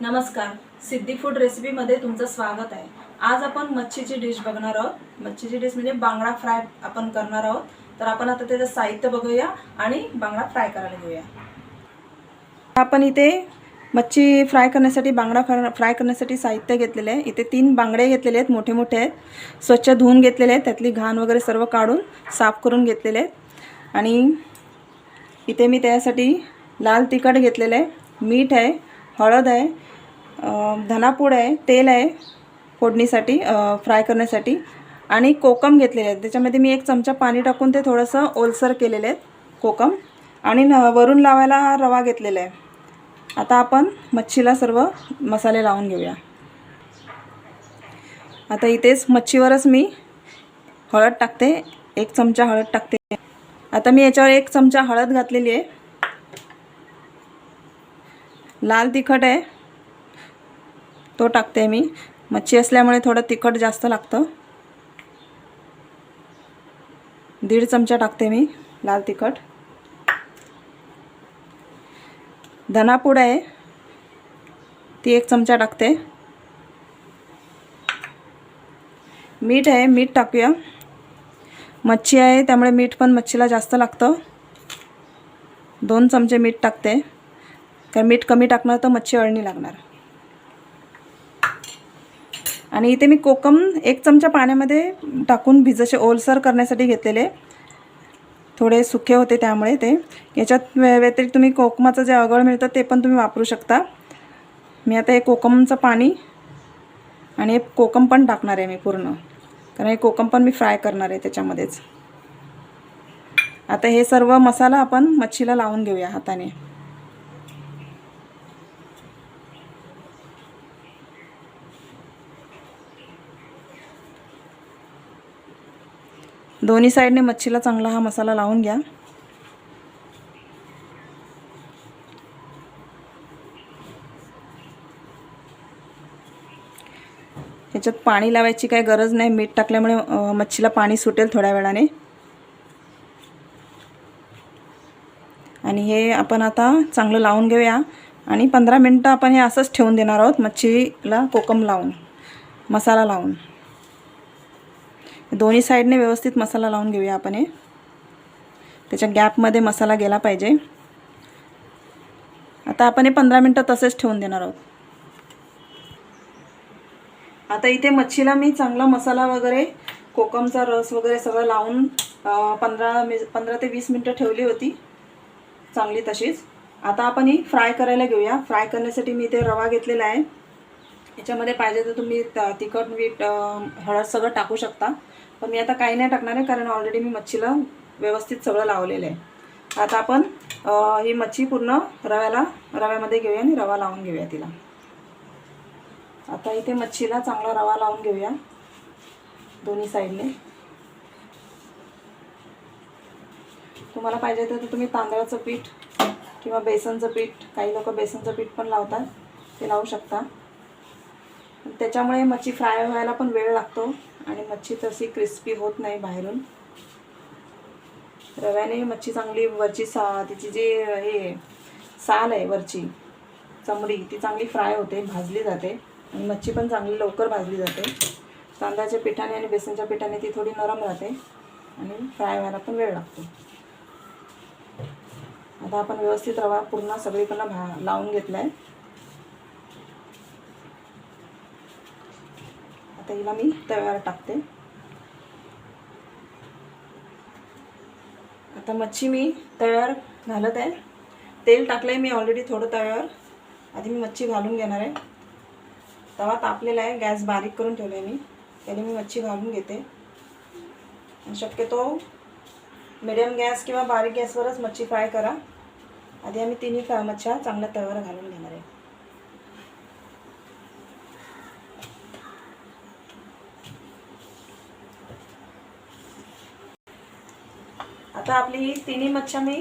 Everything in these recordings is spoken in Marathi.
नमस्कार. सिद्धी फूड रेसिपीमध्ये तुमचं स्वागत आहे. आज आपण मच्छीची डिश बघणार आहोत. मच्छीची डिश म्हणजे बांगडा फ्राय आपण करणार आहोत. तर आपण आता त्याचं साहित्य बघूया आणि बांगडा फ्राय करायला घेऊया. आपण इथे मच्छी फ्राय करण्यासाठी बांगडा फ्राय फ्राय करण्यासाठी साहित्य घेतलेले आहे. इथे तीन बांगडे घेतलेले आहेत मोठे मोठे आहेत. स्वच्छ धुवून घेतलेले आहेत. त्यातली घाण वगैरे सर्व काढून साफ करून घेतलेले आहेत. आणि इथे मी त्यासाठी लाल तिखट घेतलेलं आहे. मीठ आहे. हळद आहे धनापूड आहे तेल आहे फोडणीसाठी फ्राय करण्यासाठी. आणि कोकम घेतलेले आहेत. त्याच्यामध्ये मी एक चमचा पाणी टाकून ते थोडंसं ओलसर केलेले आहेत कोकम. आणि न वरून लावायला हा रवा घेतलेला आहे. आता आपण मच्छीला सर्व मसाले लावून घेऊया. आता इथेच मच्छीवरच मी हळद टाकते. एक चमचा हळद टाकते. आता मी याच्यावर एक चमचा हळद घातलेली आहे. लाल तिखट आहे. तो टाकते मी. मच्छी असल्यामुळे थोडं तिखट जास्त लागतं. दीड चमचा टाकते मी लाल तिखट. धनापूड आहे. ती एक चमचा टाकते. मीठ आहे. मीठ टाकूया. मच्छी आहे त्यामुळे मीठ पण मच्छीला जास्त लागतं. दोन चमचे मीठ टाकते. कारण मीठ कमी टाकणार तर मच्छी अळणी लागणार. आणि इथे मी कोकम एक चमचा पाण्यामध्ये टाकून भिजसे ओलसर करण्यासाठी घेतलेले. थोडे सुखे होते त्यामुळे ते. याच्यात व्य- व्यतिरिक्त तुम्ही कोकमाचं जे अगळ मिळतं ते पण तुम्ही वापरू शकता. मी आता हे कोकमचं पाणी आणि हे कोकम पण टाकणार आहे मी पूर्ण. कारण हे कोकम पण मी फ्राय करणार आहे त्याच्यामध्येच. आता हे सर्व मसाला आपण मच्छीला लावून घेऊया हाताने. दोन्ही साईडने मच्छीला चांगला हा मसाला लावून घ्या. ह्याच्यात पाणी लावायची काही गरज नाही. मीठ टाकल्यामुळे मच्छीला पाणी सुटेल थोड्या वेळाने. आणि हे आपण आता चांगलं लावून घेऊया. आणि पंधरा मिनटं आपण हे असंच ठेवून देणार आहोत मच्छीला कोकम लावून मसाला लावून. दोन्ही साईडने व्यवस्थित मसाला लावून घेऊया आपण हे. त्याच्या गॅपमध्ये मसाला गेला पाहिजे. आता आपण हे पंधरा मिनटं तसेच ठेवून देणार आहोत. आता इथे मच्छीला मी चांगला मसाला वगैरे कोकमचा रस वगैरे सगळं लावून पंधरा मि पंधरा ते वीस मिनटं ठेवली होती. चांगली तशीच. आता आपण ही फ्राय करायला घेऊया. फ्राय करण्यासाठी मी इथे रवा घेतलेला आहे. याच्यामध्ये पाहिजे तर तुम्ही त- तिखट मीठ हळद सगळं टाकू शकता. पण मी आता काही नाही टाकणार आहे कारण ऑलरेडी मी मच्छीला व्यवस्थित सगळं लावलेलं आहे. आता आपण ही मच्छी पूर्ण रव्याला रव्यामध्ये घेऊया आणि रवा लावून घेऊया तिला. आता इथे मच्छीला चांगला रवा लावून घेऊया दोन्ही साईडने. तुम्हाला पाहिजे तर तुम्ही तांदळाचं पीठ किंवा बेसनचं पीठ काही लोक बेसनचं पीठ पण लावतात ते लावू शकता. त्याच्यामुळे मच्छी फ्राय व्हायला पण वेळ लागतो. आणि मच्छी तशी क्रिस्पी होत नाही बाहेरून. रव्याने मच्छी चांगली वरची सा तिची जी हे साल आहे वरची चमडी ती चांगली फ्राय होते भाजली जाते. आणि मच्छी पण चांगली लवकर भाजली जाते. तांदळाच्या पिठाने आणि बेसनच्या पिठाने ती थोडी नरम राहते. आणि फ्राय व्हायला पण वेळ लागतो. आता आपण व्यवस्थित रवा पूर्ण सगळीकडनं भा लावून घेतला आहे आता हिला मी तव्यावर टाकते. आता मच्छी मी तव्यावर घालत आहे. तेल टाकलं आहे मी ऑलरेडी थोडं तव्यावर. आधी मी मच्छी घालून घेणार आहे. तवा तापलेला आहे. गॅस बारीक करून ठेवला आहे मी. त्याने मी मच्छी घालून घेते. शक्यतो मिडियम गॅस किंवा बारीक गॅसवरच मच्छी फ्राय करा. आधी आम्ही तिन्ही फ्राय मच्छ्या चांगल्या तव्यावर घालून घेणार आहे आता आपली ही तिन्ही मच्छ्या मी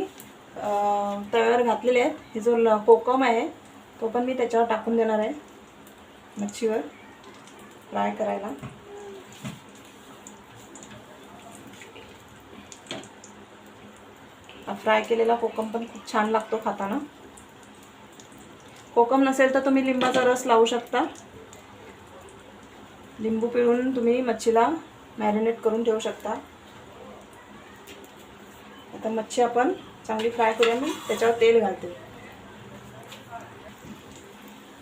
तव्यावर घातलेल्या आहेत. हे जो कोकम आहे तो पण मी त्याच्यावर टाकून देणार आहे मच्छीवर. फ्राय करायला. फ्राय केलेला कोकम पण खूप छान लागतो खाताना. कोकम नसेल तर तुम्ही लिंबाचा रस लावू शकता. लिंबू पिळून तुम्ही मच्छीला मॅरिनेट करून ठेवू शकता. आता मच्छी आपण चांगली फ्राय करू मी त्याच्यावर तेल घालते.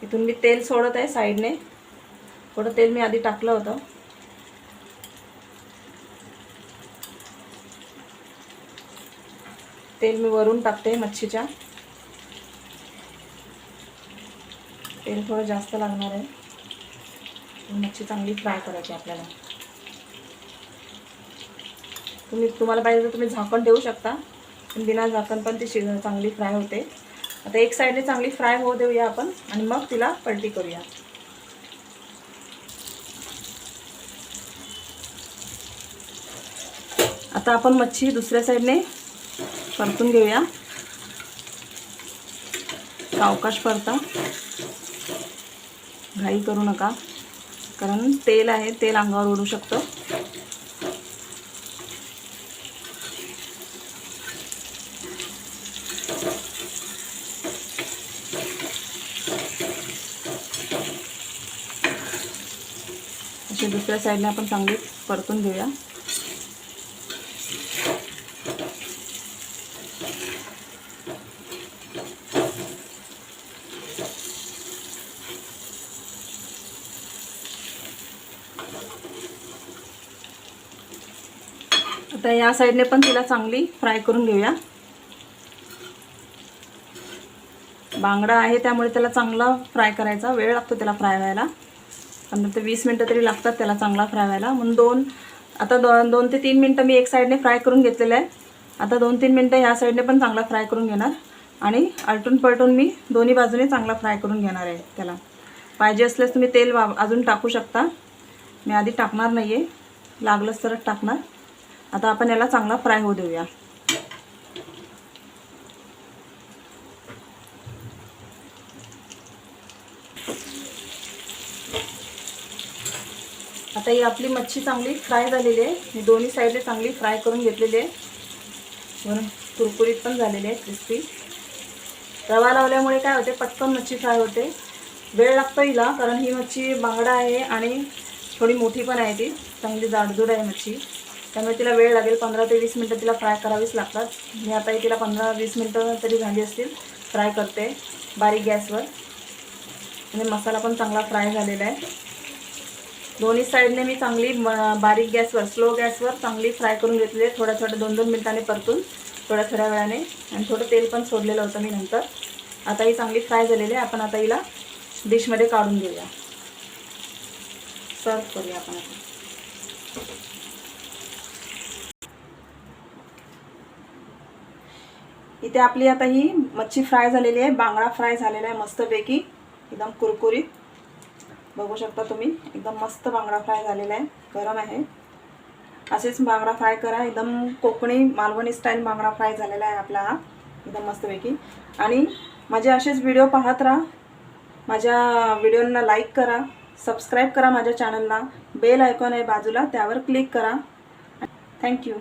इथून मी तेल सोडत आहे साईडने. थोडं तेल मी आधी टाकलं होतं. तेल मी वरून टाकते मच्छीच्या. तेल थोडं जास्त लागणार आहे. मच्छी चांगली फ्राय करायची आपल्याला. तुम्ही तुम्हाला पाहिजे तर तुम्ही झाकण ठेवू शकता. पण बिना झाकण पण ती शिज चांगली फ्राय होते. आता एक साईडने चांगली फ्राय होऊ देऊया आपण आणि मग तिला पलटी करूया. आता आपण मच्छी दुसऱ्या साईडने परतून घेऊया. सावकाश परता. घाई करू नका. कारण तेल आहे तेल अंगावर उडू शकतं. अशी दुसऱ्या साईडने आपण चांगली परतून घेऊया. आता या साईडने पण तिला चांगली फ्राय करून घेऊया. बांगडा आहे त्यामुळे त्याला चांगला फ्राय करायचा. वेळ लागतो त्याला फ्राय व्हायला. पंधरा ते वीस मिनटं तरी लागतात त्याला चांगला फ्राय व्हायला. म्हणून दोन आता दोन दोन ते तीन मिनटं मी एक साईडने फ्राय करून घेतलेलं आहे. आता दोन तीन मिनटं ह्या साईडने पण चांगला फ्राय करून घेणार. आणि आलटून पलटून मी दोन्ही बाजूने चांगला फ्राय करून घेणार आहे त्याला. पाहिजे असल्यास तुम्ही तेल वा अजून टाकू शकता. मी आधी टाकणार नाही आहे लागलंच तरच टाकणार. आता आपण याला चांगला फ्राय होऊ देऊया. आता ही आपली मच्छी चांगली फ्राय झालेली आहे. मी दोन्ही साईडला चांगली फ्राय करून घेतलेली आहे. वरून कुरकुरीत पण झालेली आहे क्रिस्पी रवा लावल्यामुळे काय होते पटकन मच्छी फ्राय होते. वेळ लागतो हिला कारण ही मच्छी बांगडा आहे आणि थोडी मोठी पण आहे ती. चांगली जाडजूड आहे मच्छी. त्यामुळे तिला वेळ लागेल पंधरा ते वीस मिनटं तिला फ्राय करावीच लागतात. मी आता तिला पंधरा वीस मिनटं तरी झाली असतील फ्राय करते बारीक गॅसवर. आणि मसाला पण चांगला फ्राय झालेला आहे. दोन्ही साईडने मी चांगली म- बारीक गॅसवर स्लो गॅसवर चांगली फ्राय करून घेतली आहे थोड्या थोड्या दोन दोन मिनिटांनी परतून थोड्या थोड्या वेळाने. आणि थोडं तेल पण सोडलेलं होतं मी नंतर. आता ही चांगली फ्राय झालेली आहे. आपण आता हिला डिशमध्ये काढून घेऊया. सर्व करूया आपण आता. इथे आपली आता ही मच्छी फ्राय झालेली आहे. बांगडा फ्राय झालेला आहे. मस्तपैकी एकदम कुरकुरीत. बघू शकता तुम्ही. एकदम मस्त बांगडा फ्राय झालेला आहे. गरम आहे. असेच बांगडा फ्राय करा. एकदम कोकणी मालवणी स्टाईल बांगडा फ्राय झालेला आहे आपला हा. एकदम मस्तपैकी. आणि माझे असेच व्हिडिओ पाहत राहा. माझ्या व्हिडिओंना लाईक करा. सबस्क्राईब करा माझ्या चॅनलला बेल आयकॉन आहे बाजूला. त्यावर क्लिक करा. थँक्यू